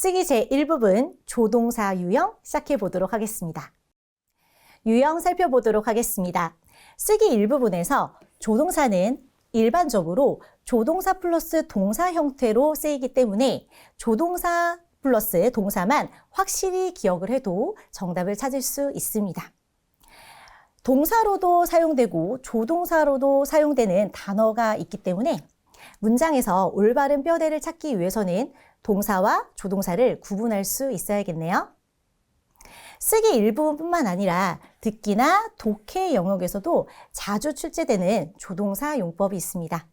쓰기 제1부분 조동사 유형 시작해 보도록 하겠습니다. 유형 살펴보도록 하겠습니다. 쓰기 1부분에서 조동사는 일반적으로 조동사 플러스 동사 형태로 쓰이기 때문에 조동사 플러스 동사만 확실히 기억을 해도 정답을 찾을 수 있습니다. 동사로도 사용되고 조동사로도 사용되는 단어가 있기 때문에 문장에서 올바른 뼈대를 찾기 위해서는 동사와 조동사를 구분할 수 있어야겠네요. 쓰기 일부분뿐만 아니라 듣기나 독해 영역에서도 자주 출제되는 조동사 용법이 있습니다.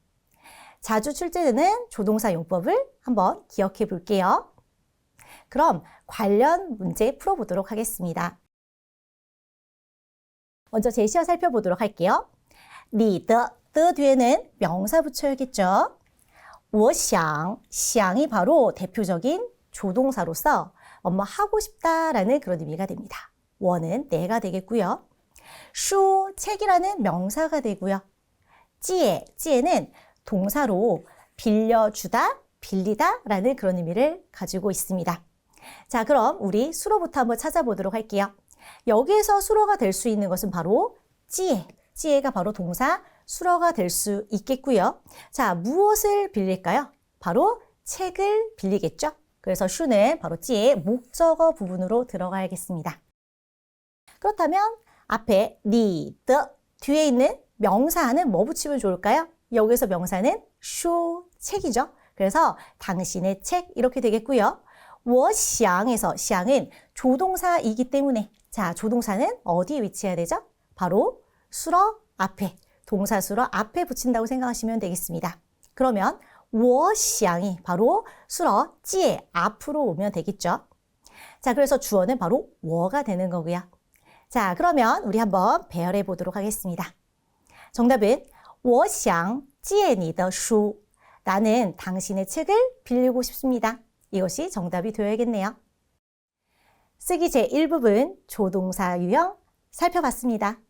자주 출제되는 조동사 용법을 한번 기억해 볼게요. 그럼 관련 문제 풀어보도록 하겠습니다. 먼저 제시어 살펴보도록 할게요. 你的, the 뒤에는 명사 붙여야겠죠. 我想, 想이 바로 대표적인 조동사로서 엄마 하고 싶다라는 그런 의미가 됩니다. 원은 내가 되겠고요. 슈, 책이라는 명사가 되고요. 찌에, 찌에는 동사로 빌려주다, 빌리다 라는 그런 의미를 가지고 있습니다. 자, 그럼 우리 수로부터 한번 찾아보도록 할게요. 여기에서 수로가 될 수 있는 것은 바로 찌에, 찌에가 바로 동사 수러가 될 수 있겠고요. 자, 무엇을 빌릴까요? 바로 책을 빌리겠죠. 그래서 슈는 바로 띠의 목적어 부분으로 들어가야겠습니다. 그렇다면 앞에 리드 뒤에 있는 명사는 뭐 붙이면 좋을까요? 여기서 명사는 쇼 책이죠. 그래서 당신의 책 이렇게 되겠고요. 워시앙에서 시앙은 조동사이기 때문에 자 조동사는 어디에 위치해야 되죠? 바로 수러 앞에 동사 수러 앞에 붙인다고 생각하시면 되겠습니다. 그러면 我想이 바로 수러 찌의 앞으로 오면 되겠죠. 자, 그래서 주어는 바로 我가 되는 거고요. 자, 그러면 우리 한번 배열해 보도록 하겠습니다. 정답은 我想借你的书. 나는 당신의 책을 빌리고 싶습니다. 이것이 정답이 되어야겠네요. 쓰기 제1부분 조동사 유형 살펴봤습니다.